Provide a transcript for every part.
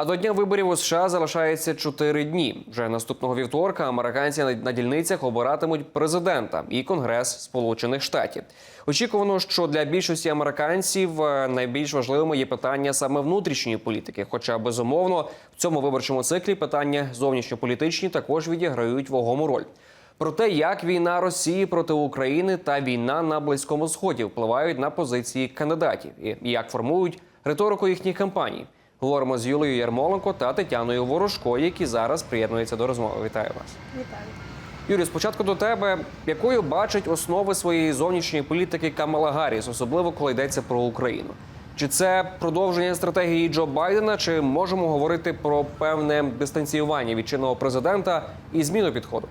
А до дня виборів у США залишається 4 дні. Вже наступного вівторка американці на- дільницях обиратимуть президента і конгрес Сполучених Штатів. Очікувано, що для більшості американців е, найбільш важливими є питання саме внутрішньої політики. Хоча безумовно в цьому виборчому циклі питання зовнішньополітичні також відіграють вагому роль. Про те, як війна Росії проти України та війна на Близькому Сході впливають на позиції кандидатів і як формують риторику їхніх кампаній. Говоримо з Юлією Ярмоленко та Тетяною Ворожко, які зараз приєднуються до розмови. Вітаю вас. Вітаю. Юрій, спочатку до тебе, якою бачить основи своєї зовнішньої політики Камала Гарріс, особливо коли йдеться про Україну? Чи це продовження стратегії Джо Байдена, чи можемо говорити про певне дистанціювання від чинного президента і зміну підходу?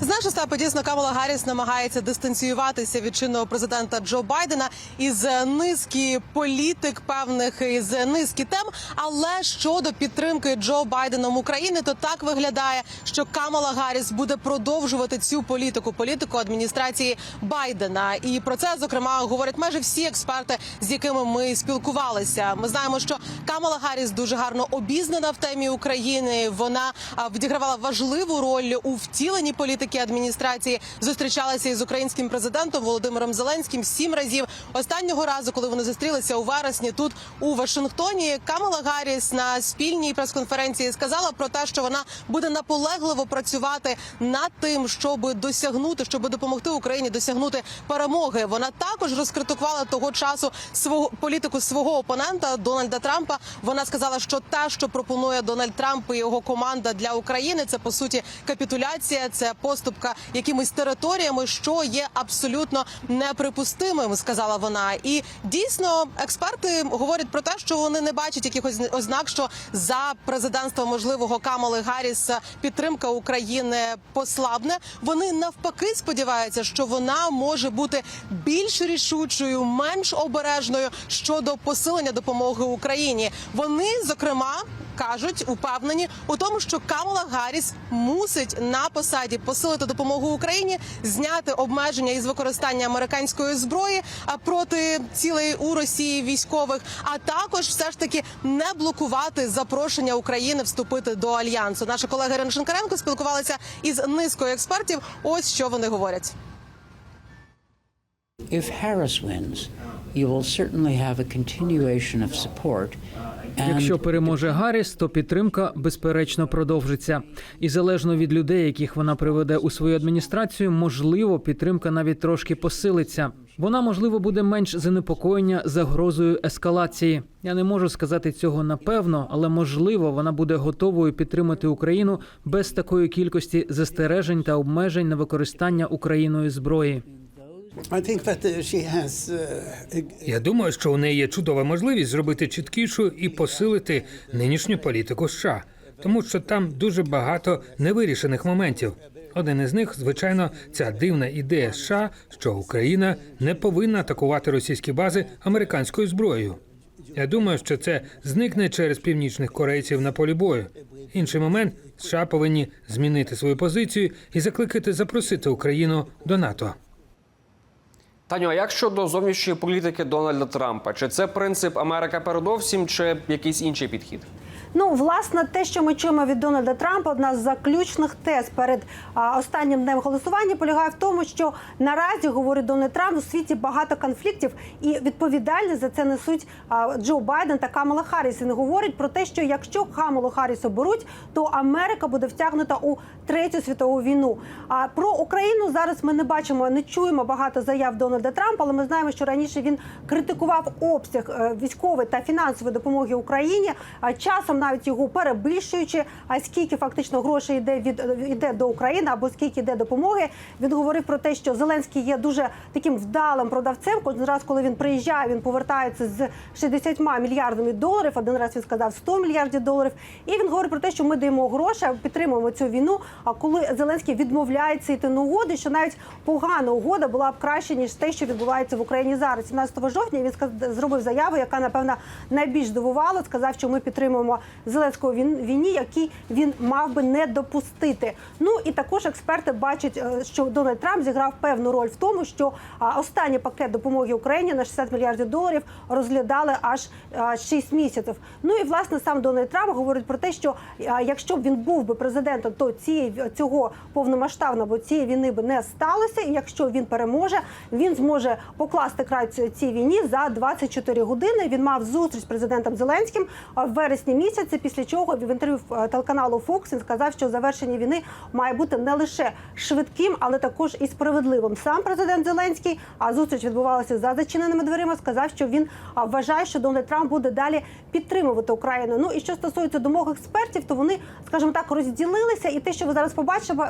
Знаєш, Остапе, дійсно Камала Гарріс намагається дистанціюватися від чинного президента Джо Байдена із низки політик певних із низки тем. Але щодо підтримки Джо Байденом України, то так виглядає, що Камала Гарріс буде продовжувати цю політику, політику адміністрації Байдена. І про це зокрема говорять майже всі експерти, з якими ми спілкувалися. Ми знаємо, що Камала Гарріс дуже гарно обізнана в темі України. Вона відігравала важливу роль у втіленні політики адміністрації. Зустрічалася із українським президентом Володимиром Зеленським сім разів. Останнього разу, коли вони зустрілися у вересні, тут у Вашингтоні, Камала Гарріс на спільній прес-конференції сказала про те, що вона буде наполегливо працювати над тим, щоб досягнути, щоб допомогти Україні досягнути перемоги. Вона також розкритикувала того часу свого політику свого опонента Дональда Трампа. Вона сказала, що те, що пропонує Дональд Трамп і його команда для України, це по суті капітуляція, це поступка якимись територіями, що є абсолютно неприпустимим, сказала вона. І дійсно експерти говорять про те, що вони не бачать якихось ознак, що за президентства можливого Камали Гарріс підтримка України послабне. Вони навпаки сподіваються, що вона може бути більш рішучою, менш обережною щодо посилення допомоги Україні. Вони зокрема. Кажуть, упевнені у тому, що Камала Гарріс мусить на посаді посилити допомогу Україні, зняти обмеження із використання американської зброї проти цілей у Росії військових, а також все ж таки не блокувати запрошення України вступити до альянсу. Наша колега Ірина Шинкаренко спілкувалася із низкою експертів. Ось що вони говорять. If Harris wins, you will certainly have a continuation of support. Якщо переможе Гарріс, то підтримка безперечно продовжиться. І залежно від людей, яких вона приведе у свою адміністрацію, можливо, підтримка навіть трошки посилиться. Вона можливо буде менш занепокоєння загрозою ескалації. Я не можу сказати цього напевно, але можливо вона буде готовою підтримати Україну без такої кількості застережень та обмежень на використання Україною зброї. Я думаю, що у неї є чудова можливість зробити чіткішу і посилити нинішню політику США, тому що там дуже багато невирішених моментів. Один із них, звичайно, ця дивна ідея США, що Україна не повинна атакувати російські бази американською зброєю. Я думаю, що це зникне через північних корейців на полі бою. Інший момент США повинні змінити свою позицію і закликати запросити Україну до НАТО. Таню, а як щодо зовнішньої політики Дональда Трампа? Чи це принцип Америка передовсім, чи якийсь інший підхід? Ну, власне, те, що ми чуємо від Дональда Трампа, одна з заключних тез перед останнім днем голосування полягає в тому, що наразі говорить Дональд Трамп у світі багато конфліктів, і відповідальність за це несуть Джо Байден та Камала Харріс. Він говорить про те, що якщо Камалу Харріс оберуть, то Америка буде втягнута у третю світову війну. А про Україну зараз ми не бачимо, не чуємо багато заяв Дональда Трампа, але ми знаємо, що раніше він критикував обсяг е, військової та фінансової допомоги Україні. А навіть його перебільшуючи, а скільки фактично грошей йде від йде до України або скільки йде допомоги. Він говорив про те, що Зеленський є дуже таким вдалим продавцем. Кожен раз, коли він приїжджає, він повертається з 60 мільярдами доларів. Один раз він сказав 100 мільярдів доларів. І він говорить про те, що ми даємо гроші, підтримуємо цю війну. А коли Зеленський відмовляється йти на угоди, що навіть погана угода була б краще ніж те, що відбувається в Україні зараз. 17 жовтня він зробив заяву, яка напевно найбільш дивувала. Сказав, що ми підтримуємо Зеленського війні, які він мав би не допустити. Ну і також експерти бачать, е, що Дональд Трамп зіграв певну роль в тому, що останній пакет допомоги Україні на 60 мільярдів доларів розглядали аж а, 6 місяців. Ну і власне сам Дональд Трамп говорить про те, що якщо б він був би президентом, то цієї цього повномасштабного цієї війни би не сталося. І якщо він переможе, він зможе покласти край ці- цій війні за 24 години. Він мав зустріч з президентом Зеленським в вересні місяці. Після чого в інтерв'ю е, телеканалу Fox він сказав, що завершення війни має бути не лише швидким, але також і справедливим. Сам президент Зеленський, а зустріч відбувалася за зачиненими дверима. Сказав, що він вважає, що Дональд Трамп буде далі підтримувати Україну. Ну і що стосується думок експертів, то вони, скажімо так, розділилися, і те, що ви зараз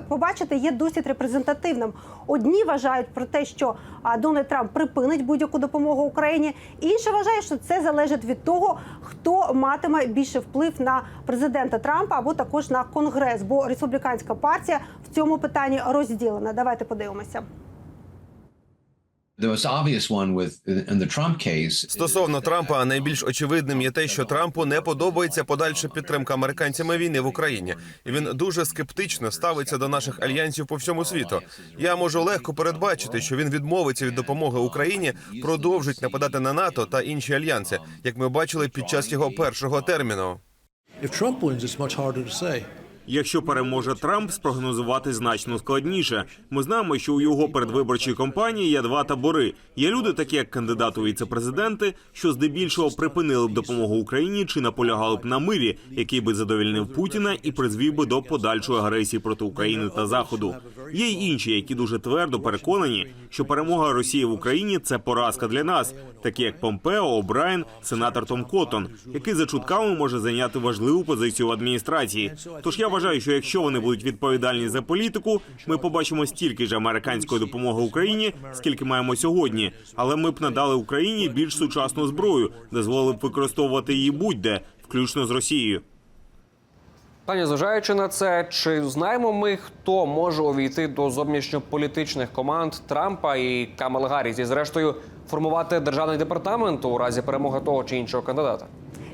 побачите, є досить репрезентативним. Одні вважають про те, що Дональд Трамп припинить будь-яку допомогу Україні. Інші вважають, що це залежить від того, хто матиме більше вплив на президента Трампа або також на конгрес, бо республіканська партія в цьому питанні розділена. Давайте подивимося. Стосовно Трампа, найбільш очевидним є те, що Трампу не подобається подальша підтримка американцями війни в Україні, і він дуже скептично ставиться до наших альянсів по всьому світу. Я можу легко передбачити, що він відмовиться від допомоги Україні, продовжить нападати на НАТО та інші альянси, як ми бачили під час його першого терміну. If Trump wins, it's much harder to say. Якщо переможе Трамп, спрогнозувати значно складніше. Ми знаємо, що у його передвиборчій кампанії є два табори. Є люди, такі як кандидат у віце-президенти, що здебільшого припинили б допомогу Україні чи наполягали б на мирі, який би задовільнив Путіна і призвів би до подальшої агресії проти України та Заходу. Є й інші, які дуже твердо переконані, що перемога Росії в Україні це поразка для нас, такі як Помпео, О'Брайен, сенатор Том Коттон, який за чутками може зайняти важливу позицію в адміністрації. Тож я вважаю, що якщо вони будуть відповідальні за політику, ми побачимо стільки ж американської допомоги Україні, скільки маємо сьогодні. Але ми б надали Україні більш сучасну зброю, дозволили б використовувати її будь-де, включно з Росією. Пані, зважаючи на це, чи знаємо ми, хто може увійти до зовнішньополітичних команд Трампа і Камала Гарріс, і зрештою формувати державний департамент у разі перемоги того чи іншого кандидата?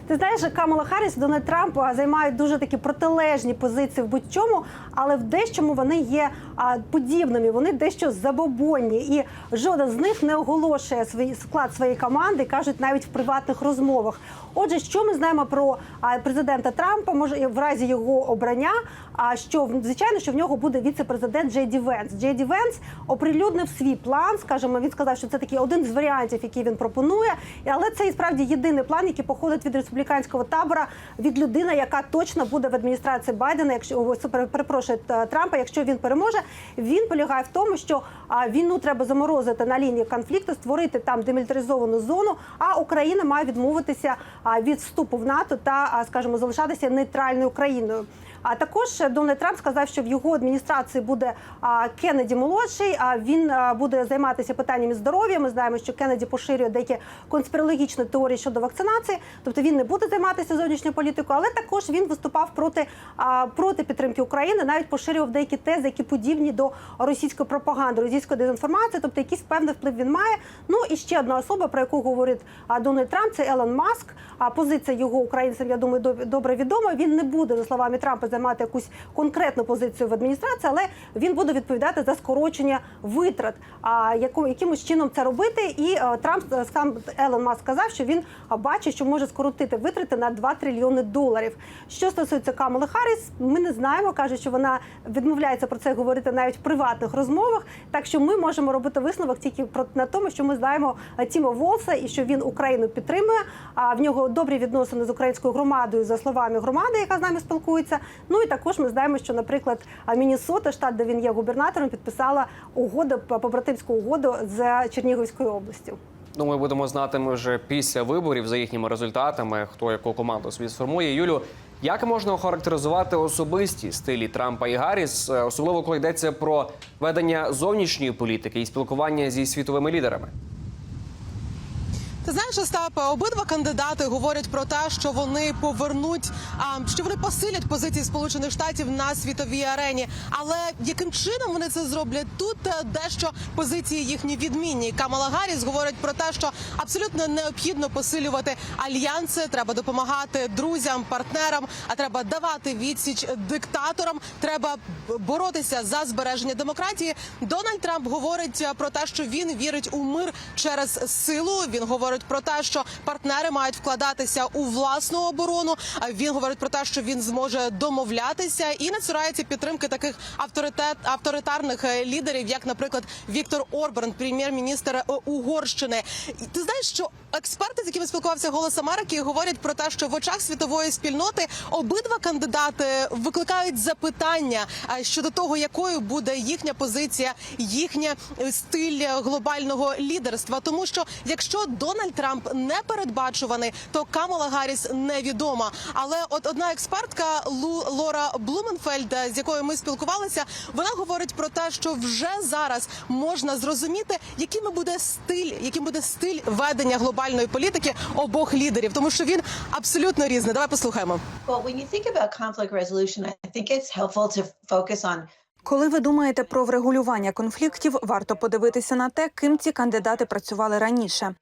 Ти знаєш, Камала Харріс, Дональд Трамп займають дуже такі протилежні позиції в будь-чому, але в дещому вони є а, подібними. Вони дещо забобонні, і жоден з них не оголошує свій склад своєї команди, кажуть навіть в приватних розмовах. Отже, що ми знаємо про президента Трампа? Може в разі його обрання. А що звичайно, що в нього буде віце-президент Джей Ді Венс. Джей Венс оприлюднив свій план. Скажімо, він сказав, що це такий один з варіантів, який він пропонує. Але це і справді єдиний план, який походить від республіканського табора, від людини, яка точно буде в адміністрації Байдена, якщо е, Трампа, якщо він переможе. Він полягає в тому, що війну треба заморозити на лінії конфлікту, створити там демілітаризовану зону. А Україна має відмовитися від вступу в НАТО та, скажімо, залишатися нейтральною країною. А також Дональд Трамп сказав, що в його адміністрації буде Кеннеді молодший. А він буде займатися питаннями здоров'я. Ми знаємо, що Кеннеді поширює деякі конспірологічні теорії щодо вакцинації. Тобто він не буде займатися зовнішньою політикою, але також він виступав проти, проти підтримки України, навіть поширював деякі тези, які подібні до російської пропаганди, російської дезінформації. Тобто якийсь певний вплив він має. Ну і ще одна особа, про яку говорить Дональд Трамп, це Елон Маск. А позиція його українцям, я думаю, доб- добре відома. Він не буде за словами Трампа займати якусь конкретну позицію в адміністрації, але він буде відповідати за скорочення витрат. А якимось чином це робити? І е, Трамп е, сам Елон Маск сказав, що він бачить, що може скоротити витрати на 2 трильйони доларів. Що стосується Камали Харріс, ми не знаємо. кажуть, що вона відмовляється про це говорити навіть в приватних розмовах. Так що ми можемо робити висновок тільки про на тому, що ми знаємо е, Тіма Волса і що він Україну підтримує. А в нього добрі відносини з українською громадою, за словами громади, яка з нами спілкується. Ну і також ми знаємо, що, наприклад, Міннесота, штат, де він є губернатором, підписала угоду побратимську угоду з Чернігівською областю. Ну, ми будемо знати ми вже після виборів за їхніми результатами, хто яку команду собі сформує. Юлю, як можна охарактеризувати особисті стилі Трампа і Гарріс, е, особливо коли йдеться про ведення зовнішньої політики і спілкування зі світовими лідерами? Ти знаєш, Остапе, обидва кандидати говорять про те, що вони повернуть, а, що вони посилять позиції Сполучених Штатів на світовій арені. Але яким чином вони це зроблять? Тут е, дещо позиції їхні відмінні. Камала Гарріс говорить про те, що абсолютно необхідно посилювати альянси. Треба допомагати друзям, партнерам. А треба давати відсіч диктаторам. Треба боротися за збереження демократії. Дональд Трамп говорить е, про те, що він вірить у мир через силу. Він говорить про те, що партнери мають вкладатися у власну оборону. Він говорить про те, що він зможе домовлятися і не підтримки таких авторитет авторитарних е, лідерів, як, наприклад, Віктор Орбан, прем'єр-міністр е, Угорщини. Ти знаєш, що експерти, з якими спілкувався голос Америки, говорять про те, що в очах світової спільноти обидва кандидати викликають запитання е, щодо того, якою буде їхня позиція, їхня стиль глобального лідерства. Тому що якщо Дональд Трамп не передбачуваний, то Камала Гарріс невідома. Але от одна експертка Лу Лора Блуменфельд, е, з якою ми спілкувалися, вона говорить про те, що вже зараз можна зрозуміти, яким буде стиль, яким буде стиль ведення глобальної політики обох лідерів, тому що він абсолютно різний. Давай послухаємо. Коли ви думаєте про врегулювання конфліктів, варто подивитися на те, ким ці кандидати працювали раніше.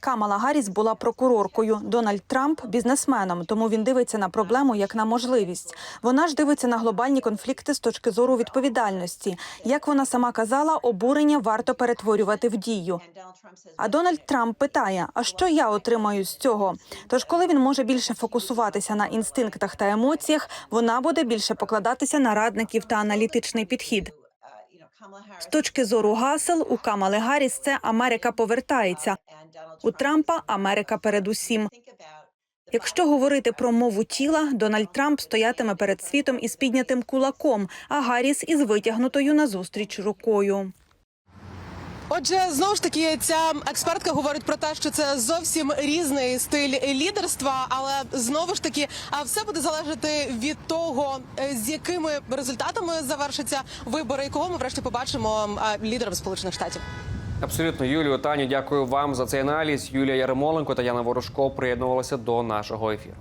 Камала Гарріс була прокуроркою, Дональд Трамп бізнесменом, тому він дивиться на проблему як на можливість. Вона ж дивиться на глобальні конфлікти з точки зору відповідальності. Як вона сама казала, обурення варто перетворювати в дію. А Дональд Трамп питає: а що я отримаю з цього? Тож, коли він може більше фокусуватися на інстинктах та емоціях, вона буде більше покладатися на радників та аналітичний підхід. З точки зору гасел у Камали Гарріс це Америка повертається. У Трампа Америка передусім. Якщо говорити про мову тіла, Дональд Трамп стоятиме перед світом із піднятим кулаком, а Гарріс із витягнутою назустріч рукою. Отже, знову ж таки, ця експертка говорить про те, що це зовсім різний стиль лідерства, але знову ж таки, все буде залежати від того, е, з якими результатами завершаться вибори, і кого ми врешті побачимо а, лідером Сполучених Штатів. Абсолютно, Юлію, Таню, дякую вам за цей аналіз. Юлія Ярмоленко та Яна Ворожко приєднувалися до нашого ефіру.